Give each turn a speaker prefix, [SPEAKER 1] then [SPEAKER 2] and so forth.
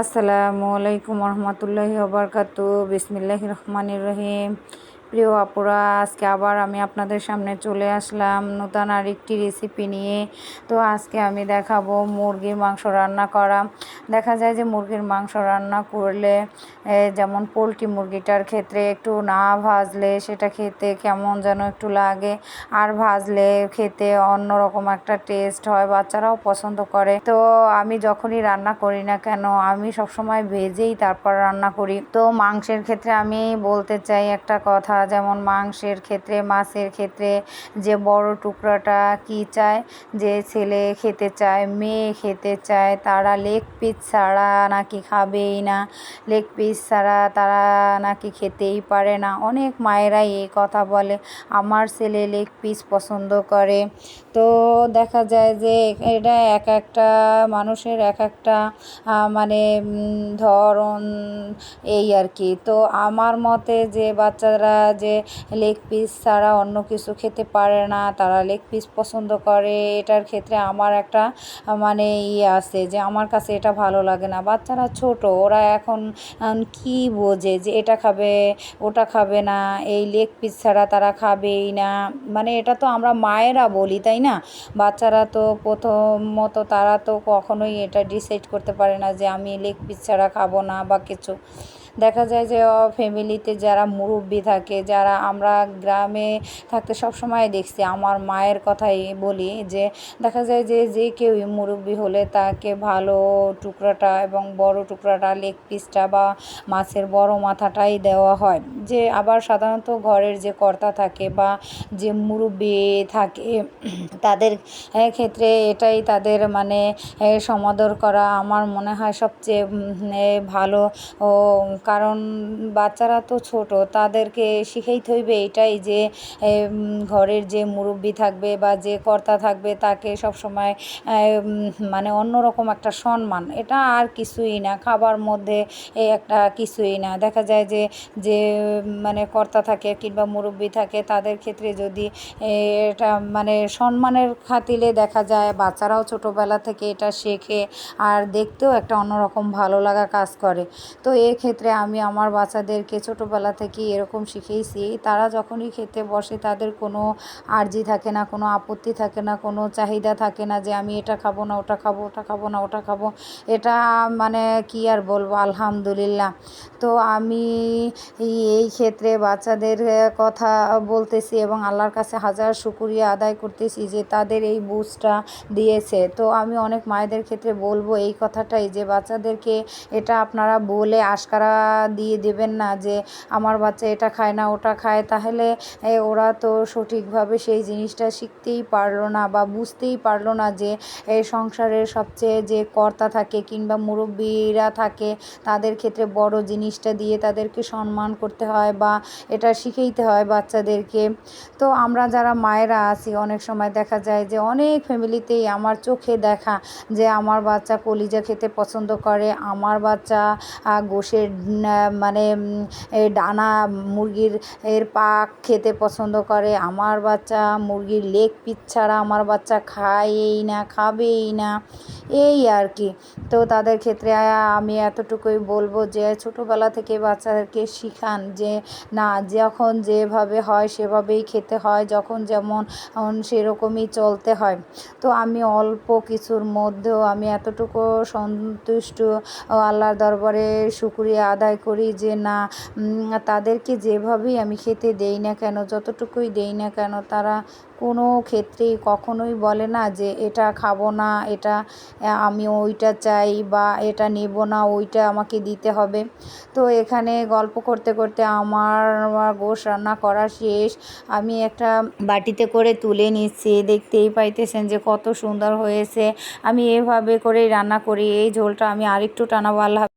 [SPEAKER 1] আসসালামু আলাইকুম রহমতুল্লাহি ওবরকাত বিসমিল্লাহ রহমানির রহিম। প্রিয় আপুরা, আজকে আবার আমি আপনাদের সামনে চলে আসলাম নতুন আরেকটি রেসিপি নিয়ে। তো আজকে আমি দেখাবো মুরগির মাংস রান্না করা। দেখা যায় যে মুরগির মাংস রান্না করলে যেমন পোলট্রি মুরগিটার ক্ষেত্রে একটু না ভাজলে সেটা খেতে কেমন যেন একটু লাগে। আর ভাজলে খেতে অন্যরকম একটা টেস্ট হয়, বাচ্চারাও পছন্দ করে। তো আমি যখনই রান্না করি না কেন, আমি সবসময় ভেজেই তারপর রান্না করি। তো মাংসের ক্ষেত্রে আমি বলতে চাই একটা কথা যেমন মাংসের ক্ষেত্রে, মাছের ক্ষেত্রে যে বড় টুকরাটা কি চায়? যে ছেলে খেতে চায়, মেয়ে খেতে চায়, তারা লেগ পিস ছাড়া নাকি খাবেই না। লেগ পিস ছাড়া তারা নাকি খেতেই পারে না। অনেক মায়েরাই এই কথা বলে, আমার ছেলে লেগ পিস পছন্দ করে। তো দেখা যায় যে এটা এক একটা মানুষের এক একটা মানে ধরন এই আর কি। তো আমার মতে যে বাচ্চারা যে লেগ পিস ছাড়া অন্য কিছু খেতে পারে না, তারা লেগ পিস পছন্দ করে। এটার ক্ষেত্রে আমার একটা মানে ইয়ে আছে যে আমার কাছে এটা ভালো লাগে না। বাচ্চারা ছোট, ওরা এখন কি বোঝে যে এটা খাবে, ওটা খাবে না, এই লেগ পিস ছাড়া তারা খাবেই না। মানে এটা তো আমরা মায়েরা বলি, তাই না? বাচ্চারা তো প্রথমত তারা তো কখনোই এটা ডিসাইড করতে পারে না যে আমি লেগ পিস ছাড়া খাব না বা কিছু। দেখা যায় যে ফ্যামিলিতে যারা মুরব্বি থাকে, যারা আমরা গ্রামে থাকতে সবসময় দেখছি, আমার মায়ের কথাই বলি যে, দেখা যায় যে যে কেউই মুরব্বি হলে তাকে ভালো টুকরাটা এবং বড় টুকরাটা লেগ পিসটা বা মাছের বড় মাথাটাই দেওয়া হয়। যে, আবার সাধারণত ঘরের যে কর্তা থাকে বা যে মুরব্বি থাকে, তাদের ক্ষেত্রে এটাই তাদের মানে সমাদর করা আমার মনে হয় সবচেয়ে ভালো কারণ বাচ্চারা তো ছোট, তাদেরকে শিখেইতে হইবে এটাই যে ঘরের যে মুরব্বি থাকবে বা যে কর্তা থাকবে তাকে সবসময় মানে অন্যরকম একটা সম্মান। এটা আর কিছুই না, খাবার মধ্যে এই একটা কিছুই না। দেখা যায় যে যে মানে কর্তা থাকে কিংবা মুরব্বি থাকে, তাদের ক্ষেত্রে যদি এটা মানে সম্মানের খাতিলে দেখা যায় বাচ্চারাও ছোটোবেলা থেকে এটা শেখে আর দেখতেও একটা অন্যরকম ভালো লাগা কাজ করে। তো এক্ষেত্রে আমি আমার বাচ্চাদেরকে ছোটোবেলা থেকেই এরকম শিখিয়েছি। তারা যখনই খেতে বসে তাদের কোনো আর্জি থাকে না, কোনো আপত্তি থাকে না, কোনো চাহিদা থাকে না যে আমি এটা খাব না, ওটা খাব ওটা খাব না, ওটা খাব। এটা মানে কি আর বলব, আলহামদুলিল্লাহ। তো আমি এই ক্ষেত্রে বাচ্চাদের কথা বলতেছি এবং আল্লাহর কাছে হাজার শুকুরিয়া আদায় করতেছি যে তাদের এই বুঝটা দিয়েছে। তো আমি অনেক মায়েদের ক্ষেত্রে বলব এই কথাটাই যে বাচ্চাদেরকে এটা আপনারা বলে আশকারা দিয়ে দেবেন না যে আমার বাচ্চা এটা খায় না, ওটা খায়। তাহলে ওরা তো সঠিকভাবে সেই জিনিসটা শিখতেই পারল না বা বুঝতেই পারল না যে সংসারের সবচেয়ে যে কর্তা থাকে কিংবা মুরব্বীরা থাকে, তাদের ক্ষেত্রে বড় জিনিসটা দিয়ে তাদেরকে সম্মান করতে হয় বা এটা শিখেইতে হয় বাচ্চাদেরকে। তো আমরা যারা মায়েরা আছি, অনেক সময় দেখা যায় যে অনেক ফ্যামিলিতেই আমার চোখে দেখা যে আমার বাচ্চা কলিজা খেতে পছন্দ করে, আমার বাচ্চা গোশের মানে ডানা মুরগির এর পাক খেতে পছন্দ করে। আমার বাচ্চা মুরগির লেগ পিস ছাড়া আমার বাচ্চা খায়ই না, খাবেই না। এই আর কি। তো তাদের ক্ষেত্রে আমি এতটুকুই বলব যে, ছোটোবেলা থেকে বাচ্চাদেরকে শিখান যে, না, যখন যেভাবে হয় সেভাবেই খেতে হয়, যখন যেমন সেরকমই চলতে হয়। তো আমি অল্প কিছুর মধ্যেও আমি এতটুকু সন্তুষ্ট আল্লাহর দরবারে শুক্রিয়া আদায় করি যে না তাদেরকে যেভাবেই আমি খেতে দেই না কেন, যতটুকুই দেই না কেন, তারা কোনো ক্ষেত্রেই কখনোই বলে না যে এটা খাব না, এটা আমি ওইটা চাই বা এটা নেব না, ওইটা আমাকে দিতে হবে। তো এখানে গল্প করতে করতে আমার গোশ রান্না করা শেষ। আমি একটা বাটিতে করে তুলে নিচ্ছি। দেখতেই পাইতেছেন যে কত সুন্দর হয়েছে। আমি এভাবে করেই রান্না করি। এই ঝোলটা আমি আরেকটু টানাবো আল্লাহ